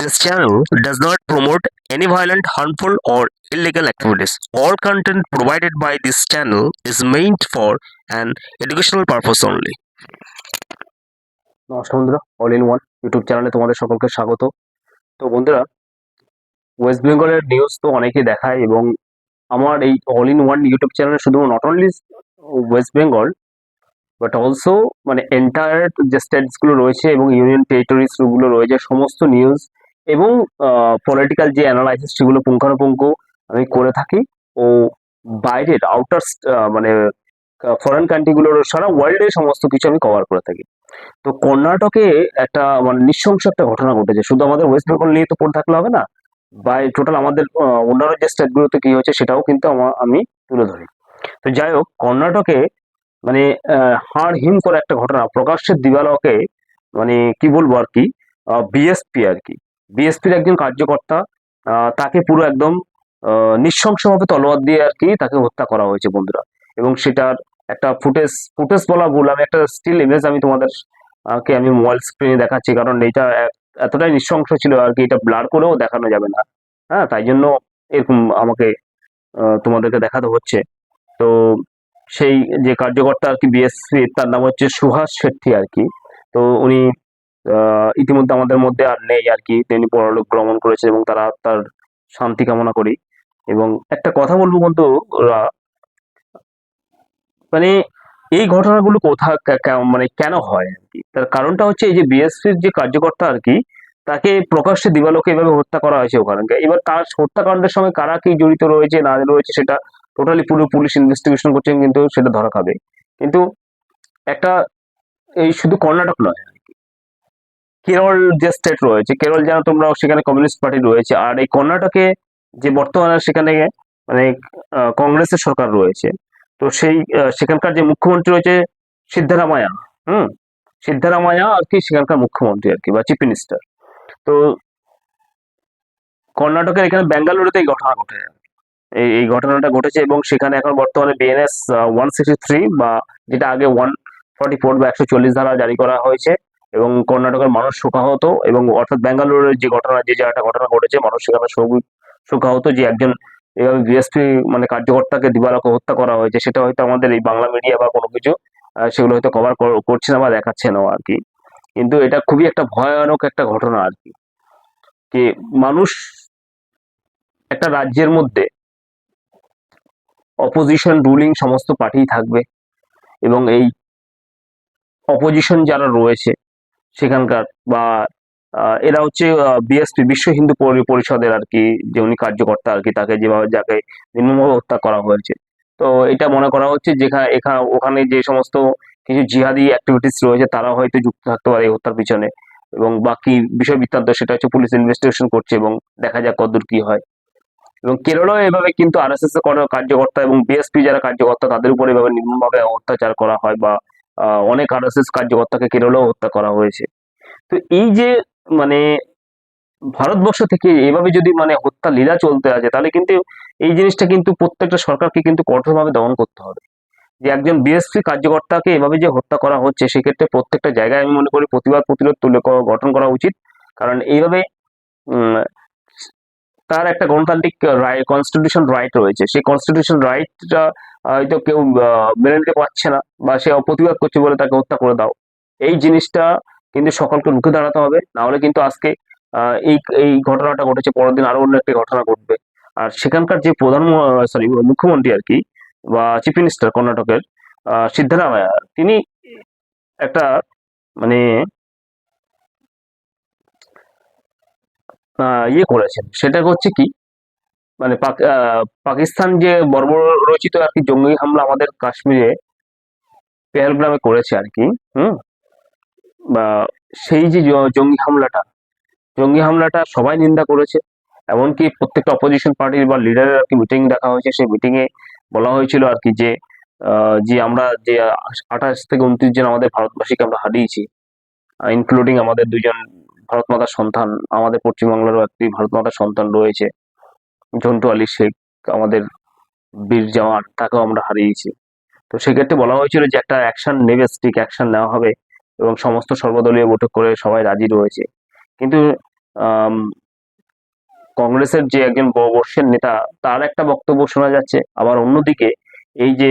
This channel does not promote any violent, harmful, or illegal activities. All content provided by this channel is meant for an educational purpose only. নমস্কার বন্ধুরা all in one YouTube চ্যানেলে তোমাদের সকলকে স্বাগত তো বন্ধুরা West বেঙ্গলের news তো অনেকেই দেখায় এবং আমার এই অল ইন ওয়ান ইউটিউব চ্যানেলে শুধু not only West Bengal but also মানে এন্টায়ার যে স্টেটসগুলো রয়েছে এবং ইউনিয়ন টেরিটরিজগুলো রয়েছে সমস্ত নিউজ এবং পলিটিক্যাল যে অ্যানালাইসিস সেগুলো পুঙ্খানুপুঙ্খ আমি করে থাকি, ও বাইরের আউটার মানে ফরেন কান্ট্রিগুলোর সারা ওয়ার্ল্ডে সমস্ত কিছু আমি কভার করে থাকি। তো কর্ণাটকে একটা মানে নৃশংস একটা ঘটনা ঘটেছে। শুধু আমাদের ওয়েস্ট বেঙ্গল নিয়ে তো পড়ে থাকলে হবে না, বা টোটাল আমাদের অন্যান্য যে স্টেটগুলোতে কি হয়েছে সেটাও কিন্তু আমা- আমি তুলে ধরি। তো যাই হোক, কর্ণাটকে মানে হাড় হিম করে একটা ঘটনা প্রকাশ্যের দিবালকে মানে কি বলব আর কি বিএসপি আর কি। বিএসপির একজন কার্যকর্তা তাকে পুরো একদম নৃশংসভাবে তলোয়ার দিয়ে আর কি তাকে হত্যা করা হয়েছে বন্ধুরা। এবং সেটার একটা ফুটেজ ফুটেজ বলা ভুল, আমি একটা স্টিল ইমেজ আমি তোমাদের কে আমি মোবাইল স্ক্রিনে দেখাচ্ছি, কারণ এটা এতটাই নিঃশংস ছিল আর কি, এটা ব্লার করেও দেখানো যাবে না। হ্যাঁ তাই জন্য এরকম আমাকে তোমাদেরকে দেখাতে হচ্ছে। তো সেই যে কার্যকর্তা আর কি বিএসসি তার নাম হচ্ছে সুহাস শেট্টি আর কি। তো উনি ইতিমধ্যে আমাদের মধ্যে আর নেই আর কি। তিনি পরলোক ভ্রমণ করেছে এবং তারা তার শান্তি কামনা করি। এবং একটা কথা বলব বন্ধু মানে এই ঘটনাগুলো কোথা মানে কেন হয় আর কি? তার কারণটা হচ্ছে এই যে বিএসপির যে কার্যকর্তা আর কি, তাকে প্রকাশ্যে দিবালোকে এভাবে হত্যা করা হয়েছে ওখানে এবার তার হত্যাকাণ্ডের সময় কারা কি জড়িত রয়েছে, না রয়েছে, সেটা টোটালি পুরো পুলিশ ইনভেস্টিগেশন করছে কিন্তু সেটা ধরা খাবে। কিন্তু একটা, এই শুধু কর্ণাটক নয় কেরল যে স্টেট রয়েছে, কেরল যেন তোমরা সেখানে কমিউনিস্ট পার্টি রয়েছে, আর এই কর্ণাটকে যে বর্তমানে সেখানে মানে কংগ্রেসের সরকার রয়েছে, তো সেই সেখানকার যে মুখ্যমন্ত্রী রয়েছে সিদ্ধারামায়া, হুম? সিদ্ধারামায়া আর কি সেখানকার মুখ্যমন্ত্রী আর কি, বা চিফ মিনিস্টার তো কর্ণাটকের এখানে বেঙ্গালুরুতে এই ঘটনা ঘটে। এই এই ঘটনাটা ঘটেছে এবং সেখানে এখন বর্তমানে বিএনএস ওয়ান সিক্সটি থ্রি বা যেটা আগে ওয়ান ফর্টি ফোর বা একশো চল্লিশ ধারা জারি করা হয়েছে। এবং কর্ণাটকের মানুষ শোকাহত এবং অর্থাৎ বেঙ্গালুরুর যে ঘটনা, যে জায়গাটা ঘটনা ঘটেছে, মানুষ সেখানে শোক- শোকাহত যে একজন এভাবে বিএসপি মানে কার্যকর্তাকে দিবালকে হত্যা করা হয়েছে, সেটা হয়তো আমাদের এই বাংলা মিডিয়া বা কোনো কিছু সেগুলো হয়তো কভার করছে না বা দেখাচ্ছে না আর কি কিন্তু এটা খুবই একটা ভয়ানক একটা ঘটনা আর কি মানুষ একটা রাজ্যের মধ্যে অপোজিশন রুলিং সমস্ত পার্টি থাকবে এবং এই অপোজিশন যারা রয়েছে সেখানকার বা এরা হচ্ছে বিএসপি বিশ্ব হিন্দু পরিষদের আর কি, যে উনি কার্যকর্তা আর কি, তাকে যেভাবে, যাকে নির্মমভাবে হত্যা করা হয়েছে। তো এটা মনে করা হচ্ছে যেখানে এখানে ওখানে যে সমস্ত কিছু জিহাদি অ্যাক্টিভিটিস রয়েছে, তারা হয়তো যুক্ত থাকতে পারে এই হত্যার পিছনে। এবং বাকি বিষয় বৃত্তান্ত সেটা হচ্ছে পুলিশ ইনভেস্টিগেশন করছে এবং দেখা যাক কতদূর কি হয়। এবং কেরলেও এভাবে কিন্তু আরএসএস এর কোনো কার্যকর্তা এবং বিএসপি যারা কার্যকর্তা, তাদের উপর এভাবে নির্মমভাবে অত্যাচার করা হয় বা অনেক আরএসএস কার্যকর্তাকে কেরলেও হত্যা করা হয়েছে। তো এই যে মানে ভারতবর্ষ থেকে এভাবে যদি মানে হত্যা লীলা চলতে আছে, তাহলে কিন্তু এই জিনিসটা কিন্তু প্রত্যেকটা সরকারকে কিন্তু কঠোরভাবে দমন করতে হবে। যে একজন বিএসপি কার্যকর্তাকে এভাবে যে হত্যা করা হচ্ছে, সেক্ষেত্রে প্রত্যেকটা জায়গায় আমি মনে করি প্রতিবাদ, প্রতিরোধ তুলে গঠন করা উচিত। কারণ এইভাবে তার একটা গণতান্ত্রিক কনস্টিটিউশন রাইট রয়েছে। সেই কনস্টিটিউশন রাইটটা হয়তো কেউ মেনে নিতে পারছে না বা সে প্রতিবাদ করছে বলে তাকে হত্যা করে দাও। এই জিনিসটা কিন্তু সকলকে রুখে দাঁড়াতে হবে। না হলে কিন্তু আজকে এই এই ঘটনাটা ঘটেছে, পরের দিন আরও অন্য একটি ঘটনা ঘটবে। আর সেখানকার যে প্রধান সরি মুখ্যমন্ত্রী আর কি, বা চিফ মিনিস্টার কর্ণাটকের সিদ্ধারামায়া তিনি একটা মানে ইয়ে করেছেন। সেটা হচ্ছে কি? মানে পাকিস্তান যে বর্বর রচিত আর কি জঙ্গি হামলা আমাদের কাশ্মীরে পেহেলগ্রামে করেছে আর কি, হুম? বা সেই যে জঙ্গি হামলাটা জঙ্গি হামলাটা সবাই নিন্দা করেছে। এমনকি প্রত্যেকটা অপোজিশন পার্টির বা লিডারের আর কি মিটিং ডাকা হয়েছে। সেই মিটিং এ বলা হয়েছিল আর কি যে যে আমরা যে আঠাশ থেকে উনত্রিশ জন আমাদের ভারতবাসীকে আমরা হারিয়েছি ইনক্লুডিং আমাদের দুজন ভারত মাতার সন্তান, আমাদের পশ্চিমবাংলারও একটি ভারত মাতার সন্তান রয়েছে। ঝন্টু আলী শেখ, আমাদের বীর জওয়ান তাকেও আমরা হারিয়েছি। তো সেক্ষেত্রে বলা হয়েছিল যে একটা অ্যাকশন নেবে স্টিক অ্যাকশন নেওয়া হবে এবং সমস্ত সর্বদলীয় বৈঠক করে সবাই রাজি রয়েছে। কিন্তু কংগ্রেসের যে একজন বর্ষের নেতা, তার একটা বক্তব্য শোনা যাচ্ছে। আবার অন্যদিকে, এই যে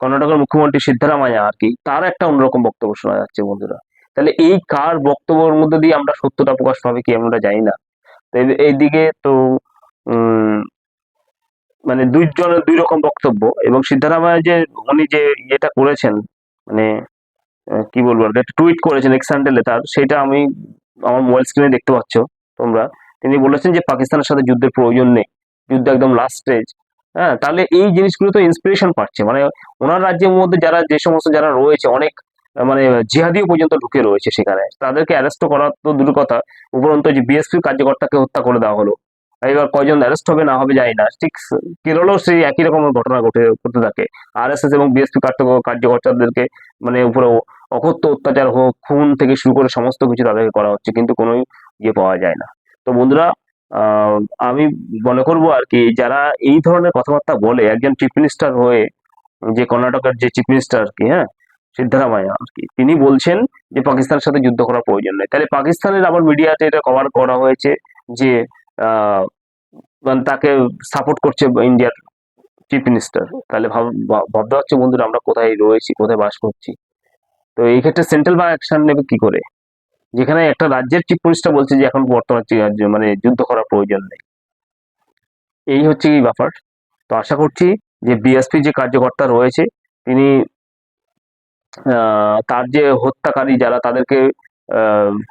কর্ণাটকের মুখ্যমন্ত্রী সিদ্ধারামাইয়া আর কি, তার একটা অন্যরকম বক্তব্য শোনা যাচ্ছে বন্ধুরা। তাহলে এই কার বক্তব্যের মধ্যে দিয়ে আমরা সত্যটা প্রকাশ পাবে কি আমরা জানি না। এই- এইদিকে তো মানে দুইজনের দুই রকম বক্তব্য এবং সিদ্ধারামাইয়া যে উনি যে ইয়েটা করেছেন মানে কি বলব আর টুইট করেছেন এক্স হ্যান্ডেলে তার, সেটা আমি আমার মোবাইল স্ক্রিনে দেখতে পাচ্ছ তোমরা। তিনি বলেছেন যে পাকিস্তানের সাথে যুদ্ধের প্রয়োজন নেই, যুদ্ধ একদম লাস্ট স্টেজ হ্যাঁ তাহলে এই জিনিসগুলো তো ইন্সপিরেশন পাচ্ছে। মানে ওনার রাজ্যের মধ্যে যারা, যে সমস্ত যারা রয়েছে, অনেক মানে জিহাদিও পর্যন্ত ঢুকে রয়েছে সেখানে। তাদেরকে অ্যারেস্ট করা তো দূর কথা। উপরন্ত যে বিএসপি কার্যকর্তাকে হত্যা করে দেওয়া হলো। এবার কয়জন অ্যারেস্ট হবে না হবে যায় না। ঠিক কেরলেও সেই একই রকম ঘটনা ঘটে, ঘটতে থাকে। আরএসএস এবং বিএসপি কার্যকর্তাদেরকে মানে উপরে অকথ্য অত্যাচার হোক, খুন থেকে শুরু করে সমস্ত কিছু তাদেরকে করা হচ্ছে, কিন্তু কোনো ইয়ে পাওয়া যায় না। তো বন্ধুরা আমি মনে করব আর কি, যারা এই ধরনের কথাবার্তা বলে, একজন চিফ মিনিস্টার হয়ে যে কর্ণাটকের যে চিফ মিনিস্টার আর কি হ্যাঁ সিদ্ধারামাইয়া আর কি তিনি বলছেন যে, পাকিস্তানের সাথে যুদ্ধ করার প্রয়োজন নেই। তাহলে পাকিস্তানের আবার মিডিয়াতে এটা কভার করা হয়েছে যে মানে তাকে সাপোর্ট করছে ইন্ডিয়ার চিফ মিনিস্টার তাহলে ভাব ভাব- ভাবতে পারছ বন্ধুরা, আমরা কোথায় রয়েছি, কোথায় বাস করছি? তো এই ক্ষেত্রে সেন্ট্রাল বা অ্যাকশন নেবে কি করে? যেখানে একটা রাজ্যের চিফ মিনিস্টার বলছে যে, এখন বর্তমান মানে যুদ্ধ করার প্রয়োজন নেই। এই হচ্ছে এই ব্যাপার। তো আশা করছি যে বিএসপি যে কার্যকর্তা রয়েছে, তিনি তার যে হত্যাকারী যারা তাদেরকে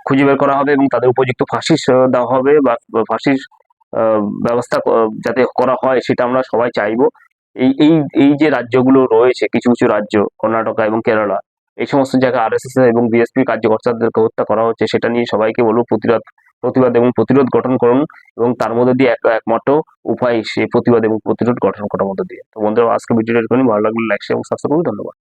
খুঁজে বের করা হবে এবং তাদের উপযুক্ত ফাঁসি দেওয়া হবে বা ফাঁসির ব্যবস্থা যাতে করা হয় সেটা আমরা সবাই চাইব। এই এই এই যে রাজ্যগুলো রয়েছে, কিছু কিছু রাজ্য, কর্ণাটকা এবং কেরালা, এই সমস্ত জায়গায় আরএসএস এবং বিএসপি কার্যকর্তাদেরকে হত্যা করা হচ্ছে, সেটা নিয়ে সবাইকে বলব প্রতিরোধ প্রতিবাদ এবং প্রতিরোধ গঠন করুন এবং তার মধ্যে দিয়ে এক, একমাত্র উপায় সেই প্রতিবাদ এবং প্রতিরোধ গঠন করার মধ্যে দিয়ে। তো বন্ধুরা, আজকে ভিডিওটা এরকমই। ভালো লাগলে লাইক এবং সাবস্ক্রাইব করুন। ধন্যবাদ।